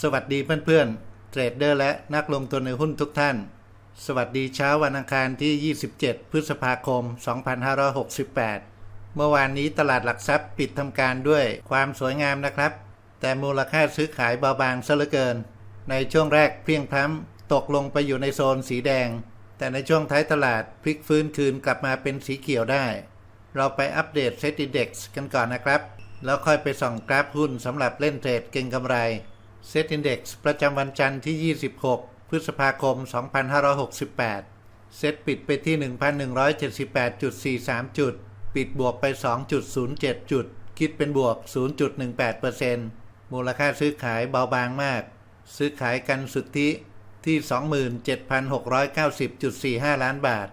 สวัสดีเพื่อนๆ เทรดเดอร์และนักลงทุนในหุ้นทุกท่าน สวัสดีเช้าวันอังคารที่ 27 พฤษภาคม 2568 เมื่อวานนี้ตลาดหลักทรัพย์ปิดทำการด้วยความสวยงามนะครับ แต่มูลค่าซื้อขายเบาบางซะเหลือเกิน ในช่วงแรกเพียงพล้ำตกลงไปอยู่ในโซนสีแดง แต่ในช่วงท้ายตลาดพลิกฟื้นคืนกลับมาเป็นสีเขียวได้ เราไปอัปเดตเซ็ต Index กันก่อนนะครับ แล้วค่อยไปส่องกราฟหุ้นสำหรับเล่นเทรดเก็งกำไร เซ็ต Index ประจำวันจันทร์ที่ 26 พฤษภาคม 2568 เซ็ตปิดไปที่ 1,178.43 จุด ปิดบวกไป 2.07 จุด คิดเป็นบวก 0.18%มูลค่าซื้อขายเบาบางมาก ซื้อขายกันสุทธิที่ 27,690.45 ล้านบาท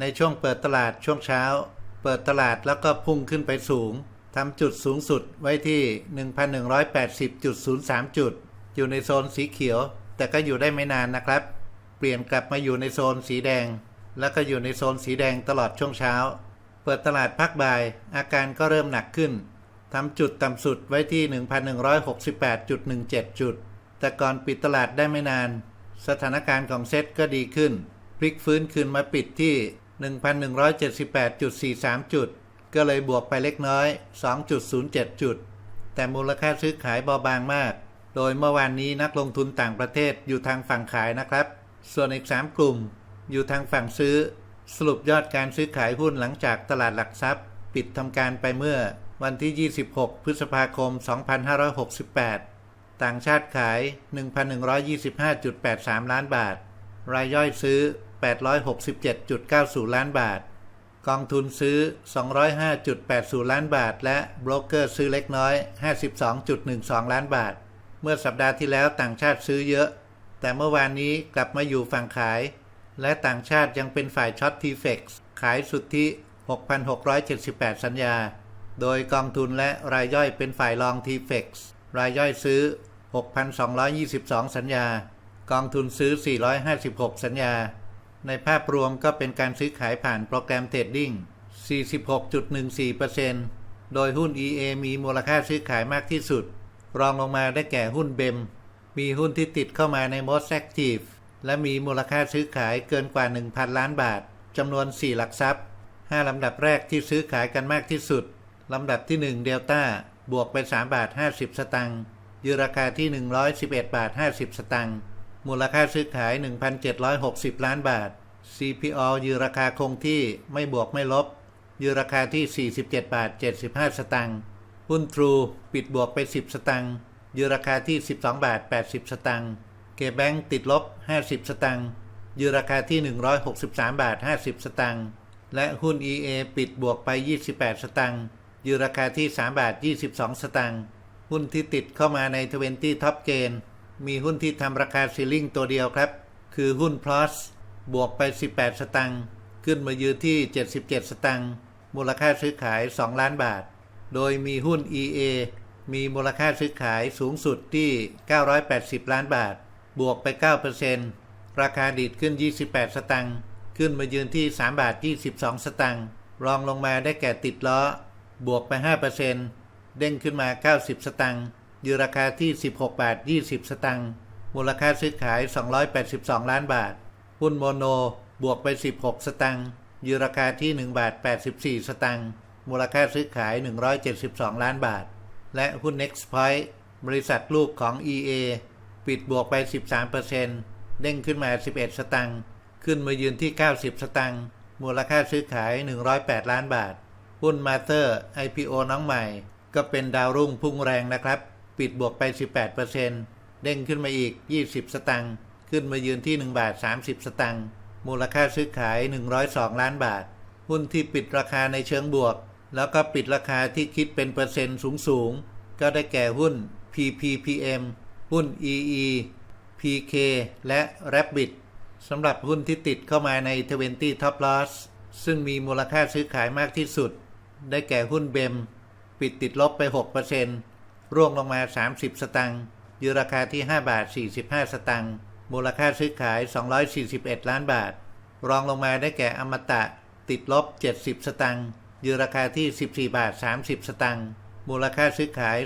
ในช่วงเปิดตลาดช่วงเช้า เปิดตลาดแล้วก็พุ่งขึ้นไปสูงทำจุดสูงสุดไว้ที่ 1,180.03 จุด อยู่ในโซนสีเขียว แต่ก็อยู่ได้ไม่นานนะครับ เปลี่ยนกลับมาอยู่ในโซนสีแดง แล้วก็อยู่ในโซนสีแดงตลอดช่วงเช้า เปิดตลาดพักบ่าย อาการก็เริ่มหนักขึ้นทำจุดต่ำสุดไว้ที่ 1,168.17 จุด แต่ก่อนปิดตลาดได้ไม่นาน สถานการณ์ของเซ็ตก็ดีขึ้น พลิกฟื้นคืนมาปิดที่ 1,178.43 จุด ก็เลยบวกไปเล็กน้อย 2.07 จุด แต่มูลค่าซื้อขายเบาบางมาก โดยเมื่อวานนี้นักลงทุนต่างประเทศอยู่ทางฝั่งขายนะครับ ส่วนอีก 3 กลุ่ม อยู่ทางฝั่งซื้อ สรุปยอดการซื้อขายหุ้นหลังจากตลาดหลักทรัพย์ ปิดทำการไปเมื่อวันที่ 26 พฤษภาคม 2568 ต่างชาติขาย 1,125.83 ล้านบาท รายย่อยซื้อ 867.90 ล้านบาท กองทุนซื้อ 205.80 ล้านบาท และโบรกเกอร์ซื้อเล็กน้อย 52.12 ล้านบาท เมื่อสัปดาห์ที่แล้วต่างชาติซื้อเยอะ แต่เมื่อวานนี้กลับมาอยู่ฝั่งขาย และต่างชาติยังเป็นฝ่ายช็อตทีเฟกซ์ขายสุทธิ 6,678 สัญญา โดยกองทุนและรายย่อยเป็นฝ่ายลองทีเฟกซ์รายย่อยซื้อ 6,222 สัญญา กองทุนซื้อ 456 สัญญา ในภาพรวมก็เป็นการซื้อขายผ่านโปรแกรมเทรดดิ้ง 46.14%โดยหุ้น EA มีมูลค่าซื้อขายมากที่สุด รองลงมาได้แก่หุ้นเบม มีหุ้นที่ติดเข้ามาใน Most Active และมีมูลค่าซื้อขายเกินกว่า 1,000 ล้านบาทจำนวน 4 หลักทรัพย์ 5 ลำดับแรกที่ซื้อขายกันมากที่สุด ลำดับที่ 1 เดลต้าบวกไป 3 บาท 50 สตังค์ยืราคาที่ 111 บาท 50 สตังค์มูลค่าซื้อขาย 1,760 ล้านบาท CPO ยืราคาคงที่ไม่บวกไม่ลบยืราคาที่ 47 บาท 75 สตังค์ หุ้นทรูปิดบวกไป 10 สตังค์ยืนราคาที่ 12 บาท 80 สตังค์เกแบงติดลบ 50 สตังค์ยืนราคาที่ 163 บาท 50 สตังค์และหุ้น EA ปิดบวกไป 28 สตังค์ยืนราคาที่ 3 บาท 22 สตังค์หุ้นที่ติดเข้ามาใน 20 Top Gain มีหุ้นที่ทำราคาซีลิ่งตัวเดียวครับ คือหุ้น Plus บวกไป 18 สตังค์ขึ้นมายืนที่ 77 สตังค์มูลค่าซื้อขาย 2 ล้านบาท โดยมีหุ้น EA มีมูลค่าซื้อขายสูงสุดที่ 980 ล้านบาท บวกไป 9%ราคาดีดขึ้น 28 สตังค์ ขึ้นมายืนที่ 3 บาท 22 สตังค์ รองลงมาได้แก่ติดล้อ บวกไป 5%เด้งขึ้นมา 90 สตังค์ยืนราคาที่ 16 บาท 20 สตังค์ มูลค่าซื้อขาย 282 ล้านบาท หุ้นโมโน บวกไป 16 สตังค์ยืนราคาที่ 1 บาท 84 สตังค์ มูลค่าซื้อขาย 172 ล้านบาท และหุ้น Nextpoint บริษัทลูกของ EA ปิดบวกไป 13%เด้งขึ้นมา 11 สตังค์ ขึ้นมายืนที่ 90 สตังค์ มูลค่าซื้อขาย 108 ล้านบาท หุ้นมาเตอร์ IPO น้องใหม่ ก็เป็นดาวรุ่งพุ่งแรงนะครับ ปิดบวกไป 18%เด้งขึ้นมาอีก 20 สตังค์ ขึ้นมายืนที่ 1 บาท 30 สตังค์ มูลค่าซื้อขาย 102 ล้านบาท หุ้นที่ปิดราคาในเชิงบวก แล้วก็ปิดราคาที่คิดเป็นเปอร์เซ็นต์สูงๆ ก็ได้แก่หุ้น PPPM หุ้น EE PK และ Rabbit สำหรับหุ้นที่ติดเข้ามาใน 20 Top Loss ซึ่งมีมูลค่าซื้อขายมากที่สุด ได้แก่หุ้นเบม ปิดติดลบไป 6%ร่วงลงมา 30 สตังค์ยืนราคาที่ 5 บาท 45 สตังค์มูลค่าซื้อขาย 241 ล้านบาท รองลงมาได้แก่อมตะ ติดลบ 70 สตังค์ ยืนราคาที่ 14 บาท 30 สตังค์มูลค่าซื้อขาย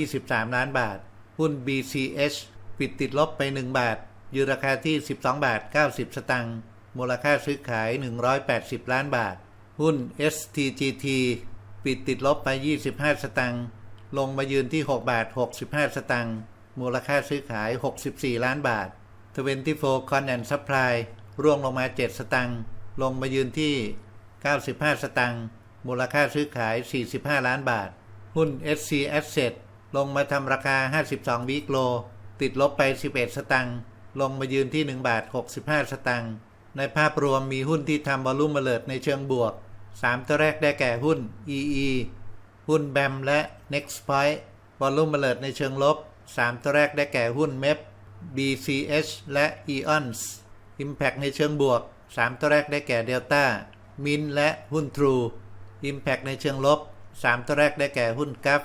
223 ล้านบาท หุ้น BCH ปิดติดลบไป 1 บาท ยืนราคาที่ 12 บาท 90 สตางค์มูลค่าซื้อขาย 180 ล้านบาท หุ้น STGT ปิดติดลบไป 25 สตางค์ลงมายืนที่ 6 บาท 65 สตางค์มูลค่าซื้อขาย 64 ล้านบาท 24 Con and Supply ร่วงลงมา 7 สตางค์ลงมายืนที่ 95 สตางค์ มูลค่าซื้อขาย 45 ล้านบาท หุ้น SC Asset ลงมาทำราคา 52 วิกโล ติดลบไป 11 สตางค์ ลงมายืนที่ 1 บาท 65 สตางค์ ในภาพรวมมีหุ้นที่ทำวอลุ่มเลิดในเชิงบวก 3 ตัวแรกได้แก่หุ้น EE หุ้น BAM และ NextPoint วอลุ่มเลิดในเชิงลบ 3 ตัวแรกได้แก่หุ้น MEP BCH และ EONS Impact ในเชิงบวก 3 ตัวแรกได้แก่ Delta Min และหุ้น True Impact ในเชิงลบ 3 ตัวแรกได้แก่หุ้น GAF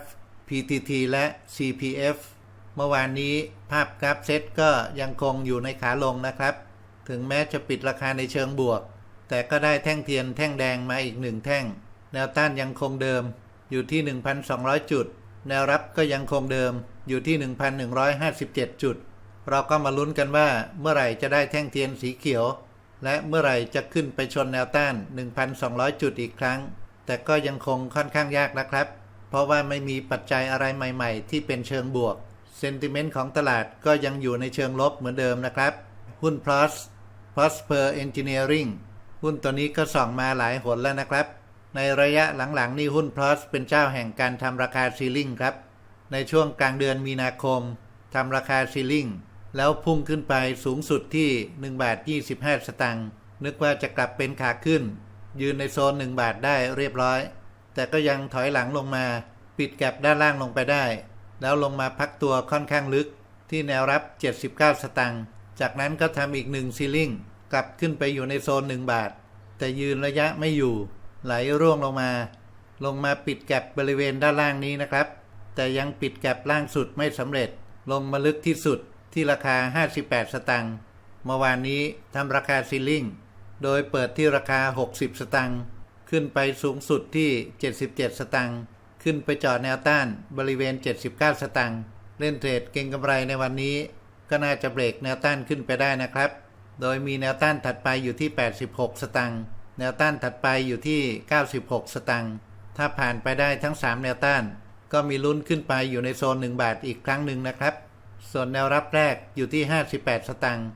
PTT และ CPF เมื่อวานนี้ภาพกราฟเซตก็ยังคงอยู่ในขาลงนะครับ ถึงแม้จะปิดราคาในเชิงบวก แต่ก็ได้แท่งเทียนแท่งแดงมาอีกหนึ่งแท่ง แนวต้านยังคงเดิมอยู่ที่ 1,200 จุด แนวรับก็ยังคงเดิมอยู่ที่ 1,157 จุด เราก็มาลุ้นกันว่าเมื่อไหร่จะได้แท่งเทียนสีเขียว และเมื่อไหร่จะขึ้นไปชนแนวต้าน 1,200 จุดอีกครั้ง แต่ก็ยังคงค่อนข้างยากนะครับ เพราะว่าไม่มีปัจจัยอะไรใหม่ ๆ ที่เป็นเชิงบวกเซนติเมนต์ของตลาดก็ยังอยู่ในเชิงลบเหมือนเดิมนะครับ หุ้น Plus Prosper Engineering หุ้นตัวนี้ก็ส่องมาหลายหนแล้วนะครับ ในระยะหลังๆ นี่หุ้น Plus เป็นเจ้าแห่งการทำราคาซีลิงครับ ในช่วงกลางเดือนมีนาคมทำราคาซีลิงแล้วพุ่งขึ้นไปสูงสุดที่1บาท25 สตางค์นึกว่าจะกลับเป็นขาขึ้น ยืนในโซน1บาทได้เรียบร้อย แต่ก็ยังถอยหลังลงมา ปิดแก็บด้านล่างลงไปได้ แล้วลงมาพักตัวค่อนข้างลึกที่แนวรับ 79 สตางค์ จากนั้นก็ทำอีกหนึ่งซีลิงกลับขึ้นไปอยู่ในโซน 1 บาท แต่ยืนระยะไม่อยู่ ไหลร่วงลงมา ลงมาปิดแก็บบริเวณด้านล่างนี้นะครับ แต่ยังปิดแก็บล่างสุดไม่สำเร็จ ลงมาลึกที่สุดที่ราคา 58 สตางค์ เมื่อวานนี้ทำราคาซีลิง โดยเปิดที่ราคา 60 สตางค์ขึ้นไปสูงสุดที่ 77 สตางค์ขึ้นไปจอดแนวต้านบริเวณ 79 สตางค์เล่นเทรดเก่งกำไรในวันนี้ ก็น่าจะเบรกแนวต้านขึ้นไปได้นะครับ โดยมีแนวต้านถัดไปอยู่ที่ 86 สตางค์แนวต้านถัดไปอยู่ที่ 96 สตางค์ถ้าผ่านไปได้ทั้ง 3 แนวต้าน ก็มีลุ้นขึ้นไปอยู่ในโซน 1 บาทอีกครั้งหนึ่งนะครับ ส่วนแนวรับแรกอยู่ที่ 58 สตางค์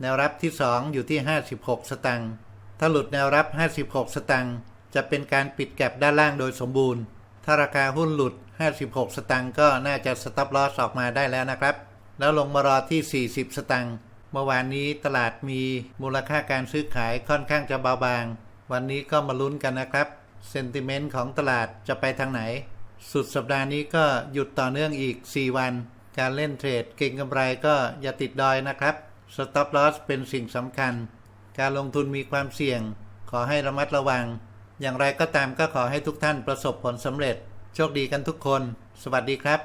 แนวรับที่ 2 อยู่ที่ 56 สตางค์ถ้าหลุดแนวรับ 56 สตางค์จะเป็นการปิดแก็บด้านล่างโดยสมบูรณ์ ถ้าราคาหุ้นหลุด 56 สตางค์ก็น่าจะสต็อปลอสออกมาได้แล้วนะครับ แล้วลงมารอที่ 40 สตางค์เมื่อวานนี้ตลาดมีมูลค่าการซื้อขายค่อนข้างจะเบาบาง วันนี้ก็มาลุ้นกันนะครับเซนติเมนต์ของตลาดจะไปทางไหน สุดสัปดาห์นี้ก็หยุดต่อเนื่องอีก 4 วัน การเล่นเทรดเก่งกำไรก็อย่าติดดอยนะครับ Stop Loss เป็นสิ่งสำคัญ การลงทุนมีความเสี่ยง ขอให้ระมัดระวัง อย่างไรก็ตามก็ขอให้ทุกท่านประสบผลสำเร็จ โชคดีกันทุกคน สวัสดีครับ